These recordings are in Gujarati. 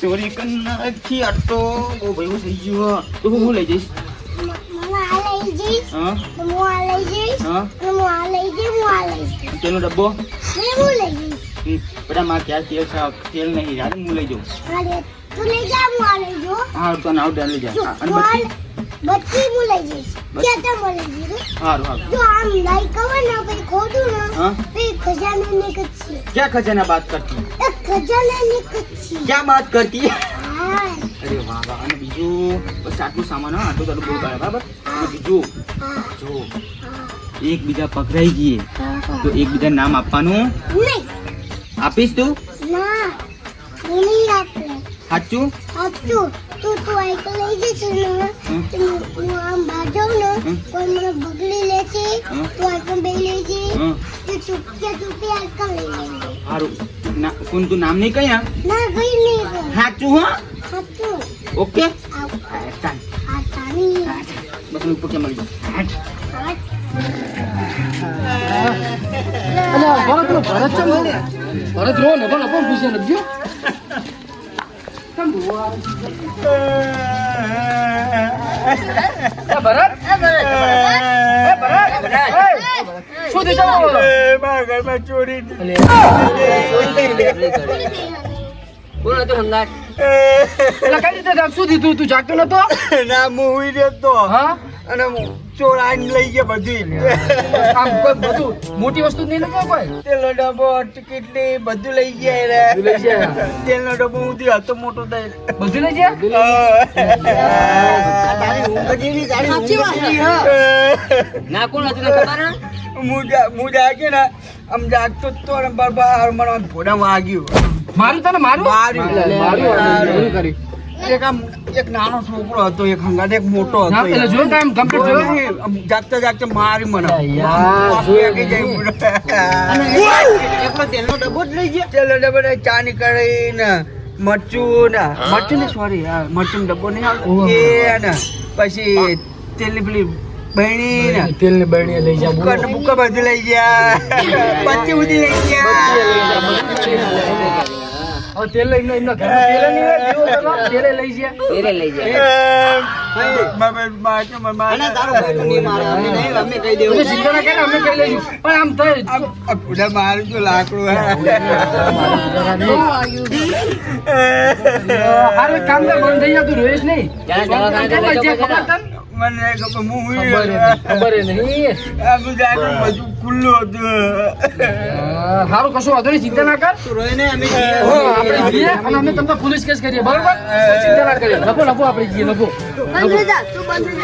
ચોરી કરી નાખી આટો બહુ ભેગું થઈ ગયું તો હું હું? લઈ જઈશ. તેનો ડબ્બો? બધા માં ક્યાં તેલ છે તેલ નહીં યાર હું લઈ જાઉં. હું તો નાવ ડાલ લઈ જો બધી હું લઈ જઈશ. ક્યાં તો લઈ જઈશ સારું વાત કરતી? એ ખજાને ને કચ્છી ક્યાં વાત કરતી? અરે વાહ વાહ. અને બીજું? બસ આટલું સામાન હા આટલું તારું બહુ બરાબર? અને બીજું? જો એકબીજા પકડાઈ ગઈએ. તો એકબીજા નામ આપવાનું? આપીશ તું? ના. નહીં આપું. સાચું? સાચું. તું તું આઈક લઈ જશે ને. હું આમ બહાર ને. કોઈ મને બગડી લેશે. તું આઈક બે લેજે હં તો ચૂપકે ચૂપકે આઈક લઈ લેજે સારું ના કોણ તું નામ નહીં કહ્યા ના કઈ નહીં સાચું હો? સાચું. ઓકે? આ તાની બસ ઉપર કે મળી ભરત નો? ભરત ભરત રો ને પણ પૂછે નથી શું દીધું તું જાગતો નતો ના મુવી રહેતો હા અને ચોર આઈને લઈ ગયા બધી. આમ કોઈ બધું મોટી વસ્તુ નહીં લઈ કોઈ? તેલનો ડબ્બો ટિકિટ ને બધું લઈ ગયા રે. તેલનો ડબ્બો ઊંધી હતો મોટો થાય બધું લઈ ગયા? હા. ના કોણ હતું ખબર હું જાગે ને આમ જાગતો તો ને બરબાર મને આમ વાગ્યું મારું તને મારું? માર્યું. મારું. કરી. એક આમ એક નાનો છોકરો હતો એક હંગાત એક મોટો હતો. એટલે જોયું કાંઈ કમ્પ્લીટ જોયું? નહીં, જાગતા જાગતા મારી મને. એકલો તેલનો ડબ્બો જ લઈ ગયા? તેલનો ડબ્બો ને ચા નીકળી ને મરચું ને મરચું ને સોરી મરચું નો ડબ્બો નહીં આવતો. એ ને પછી તેલની પેલી બહેણી ને તેલની લઈ ને બુક્કા બધું લઈ ગયા. પત્તી બધી લઈ ગયા. હવે તેલ લઈને એમના ઘરમાં તેલ નહીં તેલે લઈ ગયા. તેલે લઈ પછી ચિંતા ના કરે અમે કઈ લઈશું પણ આમ થાય મારું તો લાકડું હારું એક કામ કર બંધ થઈ જા રોઈશ નહીં. મને ખબર હું ખબર ય નહીં, હારું કશું વાંધો નહીં ચિંતા ના કર. હો, આપણે જઈએ અને અમે તમને પોલીસ કેસ કરીએ બરોબર? ચિંતા ના કરીએ. લખો લખો આપણે જઈએ લખો. બંધ થઈ જા તું બંધ થઈ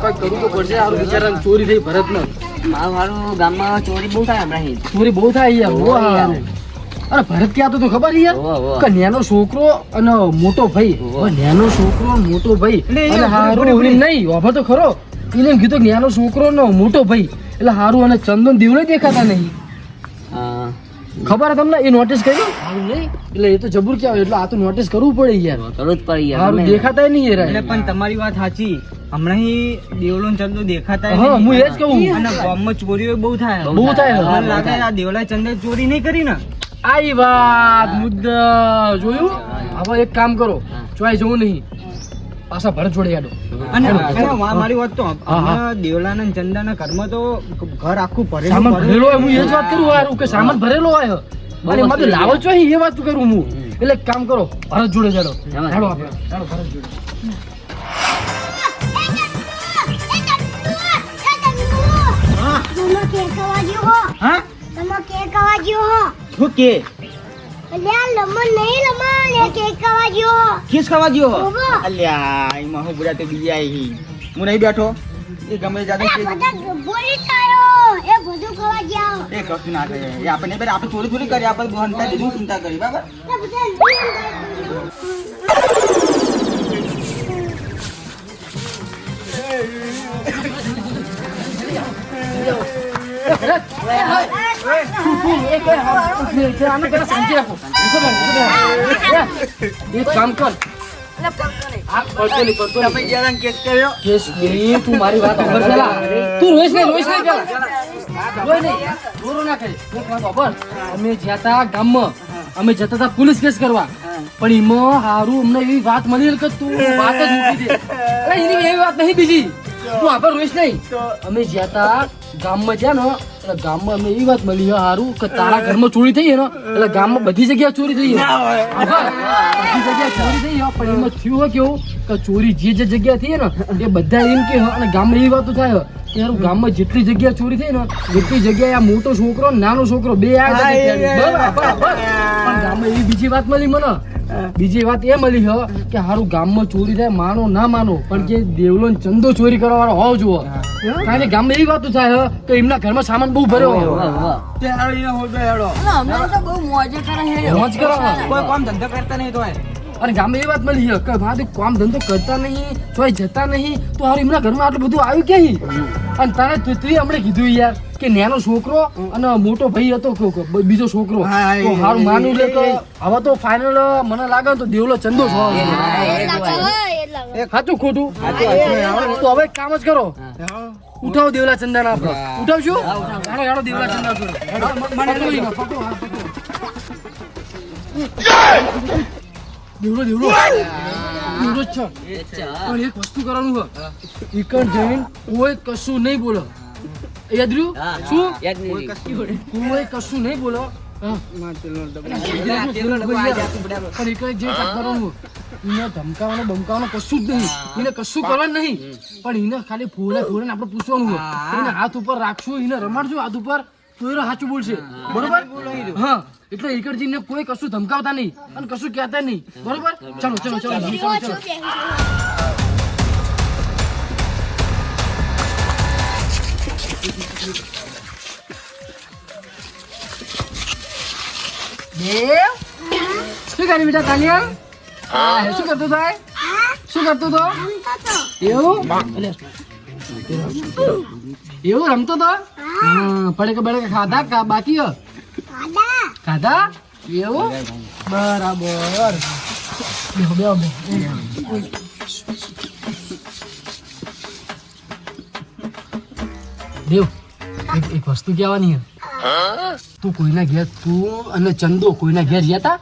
કંઈક કરવું તો પડશે. આ બિચારા ચોરી થઈ ભરત ભરતને. મારું ગામમાં ચોરી બહુ થાય હમણાં ચોરી બહુ થાય યાર અરે ભરત ક્યાં તો ખબર યાર. કે નેનો છોકરો અને મોટો ભાઈ. નેનો છોકરો મોટો ભાઈ. એટલે અને હારું. નહીં વાભા તો ખરો. એને કીધું નેનો છોકરો નો મોટો ભાઈ. એટલે હારું અને ચંદન દીવડે દેખાતા નહીં. ખબર હે તમને? એ નોટિસ કર્યું? હારું નહીં. એટલે એ તો જબુર ક્યાં એટલે આ તો નોટિસ કરવું પડે યાર. કરવું જ પડી યાર. હારું દેખાતા નહીં યાર એટલે પણ તમારી વાત સાચી. હમણાં દેવલો ચંદો દેખાતા હા હું એ જ કહું. અને ગામમાં ચોરીઓ બહુ થાય. બહુ થાય. મને લાગે આ દેવલા ચંદે ચોરી નહીં કરી ને. આઈ વાત મુદ્દા જોયું? હવે એક કામ કરો. ચોય જવું નહીં. પાછા ભરત જોડે આડો અને અને મારી વાત તો દેવલાના ચંદાના ઘરમાં તો ઘર આખું ભરેલું ભરેલો હું એ જ વાત કરું હારું કે સામાન ભરેલો આવ્યો અને મારે લાવો છો એ વાત કરું હું. એટલે એક કામ કરો ભરત જોડે જાડો. જાડો આપણે. જાડો ભરત જોડે. હો. હા? તમે કેક વાગ્યો હો. શું કેક વાગ્યો કરવા ગયો અલ્યા એમાં હું બધા તો બીજા આવી હું. નહીં બેઠો? એ ગમે જાતે બોલી થયો. એ બધું ખવા જાઓ એ કશું ના કરે એ આપણે થોડી આપણે ચોરી ચોરી કરી આપણે દીધું ચિંતા કરી બરાબર? કેસ નહીં, તું મારી વાત તું રોઈશ નહીં, રોઈશ નહીં કરી. અમે જ્યાં ગામમાં અમે જતા હતા પોલીસ કેસ કરવા પણ એમાં હારું અમને એવી વાત મળી કે તું વાત જ એની એવી વાત નહીં બીજી તું આગળ રોઈશ નહીં અમે જ્યાં ગામમાં જ્યાં ને એટલે ગામમાં અમે એવી વાત મળી સારું હારું કે તારા ઘરમાં ચોરી થઈ ને? એટલે ગામમાં બધી જગ્યાએ ચોરી થઈ બધી જગ્યાએ ચોરી થઈ પણ એમાં થયું હોય કેવું કે ચોરી જે જે જગ્યા થઈ ને એ બધા એમ કે અને ગામમાં એવી વાતો થાય ત્યારે ગામમાં જેટલી જગ્યા ચોરી થઈ ને એટલી જગ્યાએ આ મોટો છોકરો નાનો છોકરો બે આ એ, એ. પણ ગામમાં એવી બીજી વાત મળી મને બીજી વાત એ મળી હો કે હારું ગામમાં ચોરી થાય માનો ના માનો પણ કે દેવલો ચંદો ચોરી કરવા વાળો હોવ જુઓ. કારણ કે ગામમાં એવી વાતો થાય કે એમના ઘરમાં સામાન બહુ ભર્યો હોય. તે હારો અહીંયા હોજો હેડો મોજ કરો કોઈ કામ ધંધો કરતા નહીં તો અને ગામે એ વાત મળી કે ભાઈ કામ ધંધો કરતા નહીં ચોય જતા નહીં તો હારું એમના ઘરમાં આટલું બધું આવ્યું ક્યાંય અને તારે તું હમણાં કીધું યાર. કે નાનો છોકરો અને મોટો ભાઈ હતો બીજો છોકરો એ- હારું માનું લે કે હવે તો ફાઇનલ મને લાગે તો દેવલો ચંદો છો સાચું ખોટું તો હવે કામ જ કરો ઉઠાવો દેવલા ચંદા ના આપણે ઉઠાવશું હાલો હાલો દેવલા ચંદા જ છો પણ એક વસ્તુ કરવાનું હોય ઈકણ જઈને કોઈ કશું નહીં બોલો યાદ રહ્યું? શું? યાદ નહીં કોઈ કશું નહીં. બોલો. કશું જ નહીં. એને કશું કરવાનું નહીં. પણ એને ખાલી ફોડે ફોડે આપણે પૂછવાનું એને હાથ ઉપર રાખશું એને રમાડશું હાથ ઉપર તો એ સાચું બોલશે. બરોબર? હા. એટલે ઈકડજીને કોઈ કશું ધમકાવતા નહીં અને કશું કહેતા નહીં. બરોબર? ચલો ચલો ચલો ચલો. દેવ? શું કરી બેટા તાલિયા? હા. શું કરતો થાય? શું કરતો તો? એવું? એવું રમતો તો? પડે કે બડે ખાધા કા બાકી? ખાધા? એવું? બરાબર. બેહો બેહો. દેવ એક એક વસ્તુ કહેવાની હે તું કોઈના ઘેર તું અને ચંદો કોઈના ઘેર ગયા તા?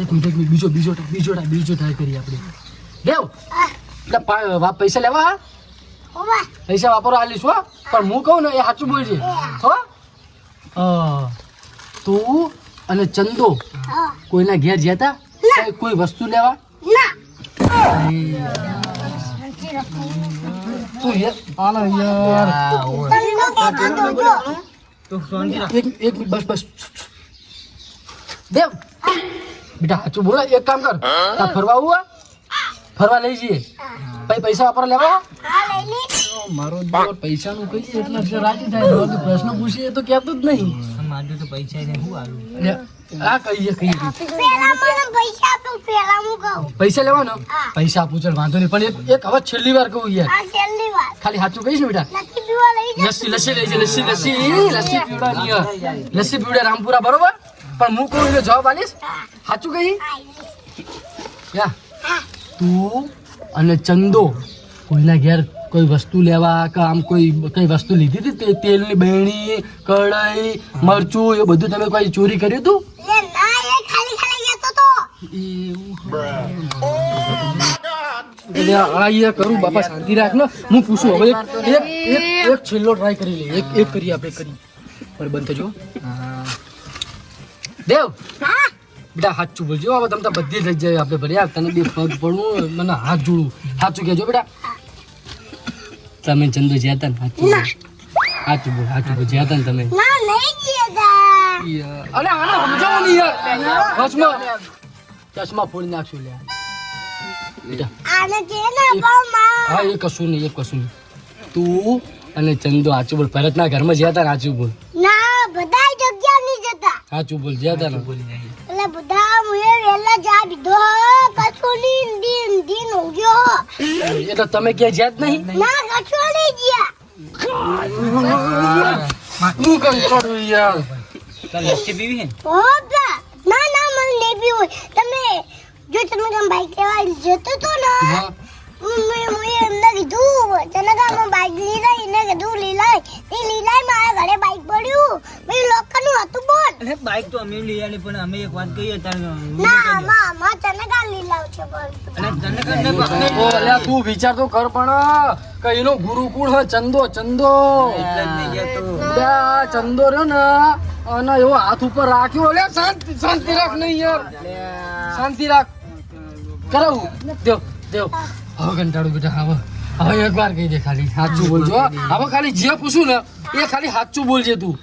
એક મિનિટ બીજો બીજો બીજો બીજો ટ્રાય કરીએ આપણે. દેવ એટલે પૈસા લેવા પૈસા વાપરો આલીશ હો? પણ હું કહું ને એ સાચું બોલજે. હો? તું અને ચંદો કોઈના ઘેર ગયા તા? કોઈ- કોઈ વસ્તુ લેવા? તું યાર. આલો યાર તો શાંતિ એક એક બસ બસ દેવ બેટા સાચું બોલો એક કામ કર ફરવા આવું ફરવા લઈ જઈએ પછી પૈસા વાપર લેવા મારો દીકરો પૈસાનું કહીએ એટલે રાજી થાય પ્રશ્ન પૂછીએ તો કહેતો જ નહીં મારું તો પૈસા ને શું આલું આ કહીએ કહીએ. પૈસા આપો પેલા હું કહું. પૈસા લેવાનો? પૈસા આપું ચાલ વાંધો નહીં. પણ એક એક હવે છેલ્લી વાર કહું યાર. આ છેલ્લી વાર. ખાલી સાચું કહીશ ને બેટા? લસ્સી લસ્સી લઈ છે લસ્સી લસ્સી. લસ્સી પીવડાની લસ્સી પીવડે રામપુરા બરોબર? પણ હું કહું એટલે જવાબ આલીશ? સાચું કહી? યા. તું અને ચંદો કોઈના ઘેર કોઈ વસ્તુ લેવા કે આમ કોઈ કઈ વસ્તુ લીધી હતી? તે તેલની બહેણી કડાઈ મરચું એ બધું તમે કોઈ ચોરી કર્યું હતું? કરું બાપા શાંતિ રાખ ને હું પૂછું હવે એક એક છેલ્લો ટ્રાય કરી લઈએ. એક એક કરીએ આપણે કરી પણ બંધ થજો. દેવ! બેટા સાચું બોલજો હવે તમે તો બધી થઈ જાય આપણે ભલે યાર તને બે પગ પડવું મને હાથ જોડું. સાચું કહેજો બેટા. તમે ચંદુ જ્યાતા ને સાચું બોલ. સાચું બોલ સાચું બોલ. જ્યાતા ને તમે. ના નહીં અરે આને સમજાવો નહીં યાર. ચશ્મા ચશ્મા ફોડી નાખશું લે. આને ના બામા હા એ કશું નહીં એ કશું નહીં. તું અને ચંદો સાચું બોલ. ભરતના ઘરમાં જ્યાં હતા ને સાચું બોલ. ના બધા જગ્યા નહીં જતા. સાચું બોલ જ્યાં હતા ને વેલા જા દીધો કશું નહીં દીન દીન ઉગ્યો. એટલે તમે જ નહીં? ના કશું ગયા. હું યાર? લસ્સી પીવી હે ઓબા ના ના મને નહીં પીવું તમે જો ચનગામ બાઈક લેવા જતો તો ને? એમને કીધું ચનગામમાં બાઈક લઈ જાય એને કીધું લઈ લાય એ લઈ લાય મારા ઘરે બાઈક પડ્યું. મેં લોકરનું હતું બોલ. અરે બાઈક તો અમે લઈ આલી પણ અમે એક વાત કહીએ તારે ના માં માં ચનગામ લઈ લાવ છે બોલ. અને તને કને ઓ અલ્યા તું વિચાર તો કર પણ કે એનો ગુરુકુળ હોય ચંદો ચંદો. ચંદો. રહ્યો ને અને એવો હાથ ઉપર રાખ્યો અલ્યા શાંતિ શાંતિ રાખ નહીં યાર. શાંતિ રાખ. કરાવું. દેવ દેવ. હવે કંટાળું બેટા હવે હવે એક વાર કહી દે ખાલી સાચું બોલજો. હવે ખાલી જે પૂછું ને એ ખાલી સાચું બોલજે તું.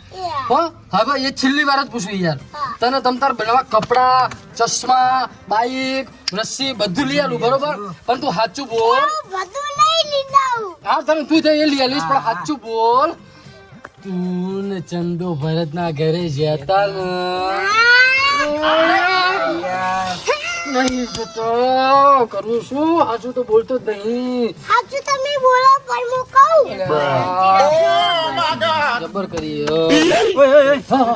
હો હવે એ છેલ્લી વાર જ પૂછું યાર. તને તમ તાર બનાવવા કપડા ચશ્મા બાઈક રસ્સી બધું લઈ આલું બરોબર? પણ તું સાચું બોલ. હા તને તું તો એ લઈ આલીશ પણ સાચું બોલ. તું ને ચંદો ભરત ના ઘરે જતા ને. નહીં જતો કરું શું હાજુ તો બોલતો જ નહીં. સાચું તમે બોલો પણ હું કહું. જબર કરી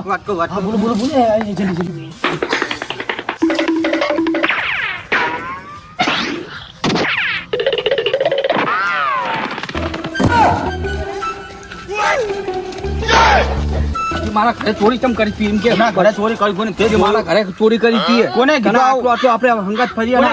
વાત કહું વાત બોલો બોલો બોલો. જલ્દી જલ્દી. મારા ઘરે ચોરી કેમ કરી તી એમ કે ના ઘરે ચોરી કરી કોને તે મારા ઘરે ચોરી કરી તી કોને કીધું આટલું આટલું આપણે હંગાત ફરી અને!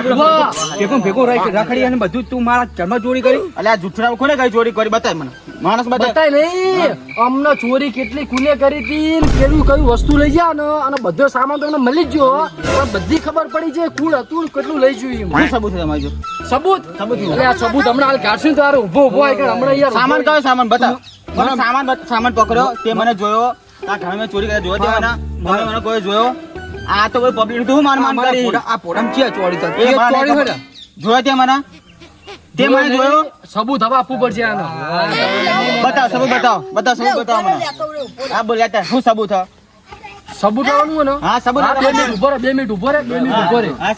ભેગું ભેગું રહી રાખડી અને બધું તું મારા ઘરમાં ચોરી કરી? અલ્યા જુઠ્ઠા કોને કઈ ચોરી કરી? બતાય મને. માણસ બતાય. નહીં. અમને ચોરી કેટલી કુલે કરી હતી ને કયું વસ્તુ લઈ ગયા ને? અને બધો સામાન તમને મળી જ ગયો. પણ બધી ખબર પડી છે કુલ હતું કેટલું લઈ જોયું શું સબૂત તમારી? સબૂત? સબૂત એટલે આ સબૂત હમણાં હાલ કાઢશું તારે. ઊભો ઊભો આઈ કે હમણાં યાર સામાન કયો સામાન? બતાવ. મને સામાન સામાન પકડ્યો તે મને જોયો. આ ઘરે મેં ચોરી કર્યા જોયો તે મને મને કોઈ જોયો? આ તો કોઈ પબ્લિક તું માન માન કરી. આ પોડમ છે ચોરી તો એ ચોરી હોય જોયો તે મને તે મને જોયો? સબૂત હવે આપવું પડશે આનો. બતાવ સબૂત બતાવ બતાવ સબૂત બતાવ મને. આ બોલ યાર શું સબૂત છે? સબૂત આવવાનું હોય ને? હા સબૂત હા, બે મિનિટ ઊભો રે બે મિનિટ ઊભો રે બે મિનિટ ઊભો રે હા,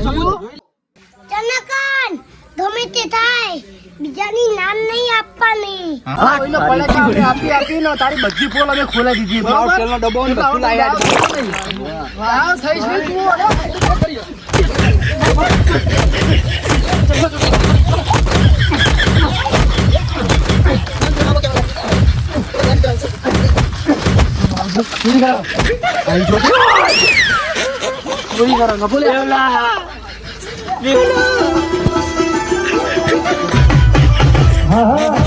સબૂત. ચનકાન ગમે તે થાય. બીજાની નામ નહીં આપવાની હા એને પડાકા આપણે આપી આપી નો તારી બધી પોલ અમે ખોલા દીધી બરોબર? તેલનો ડબ્બો ને બધું લાયા વાહ થઈ છે તું અરે, ચોરી કરો. જો. કરો, બોલે. હા, હા.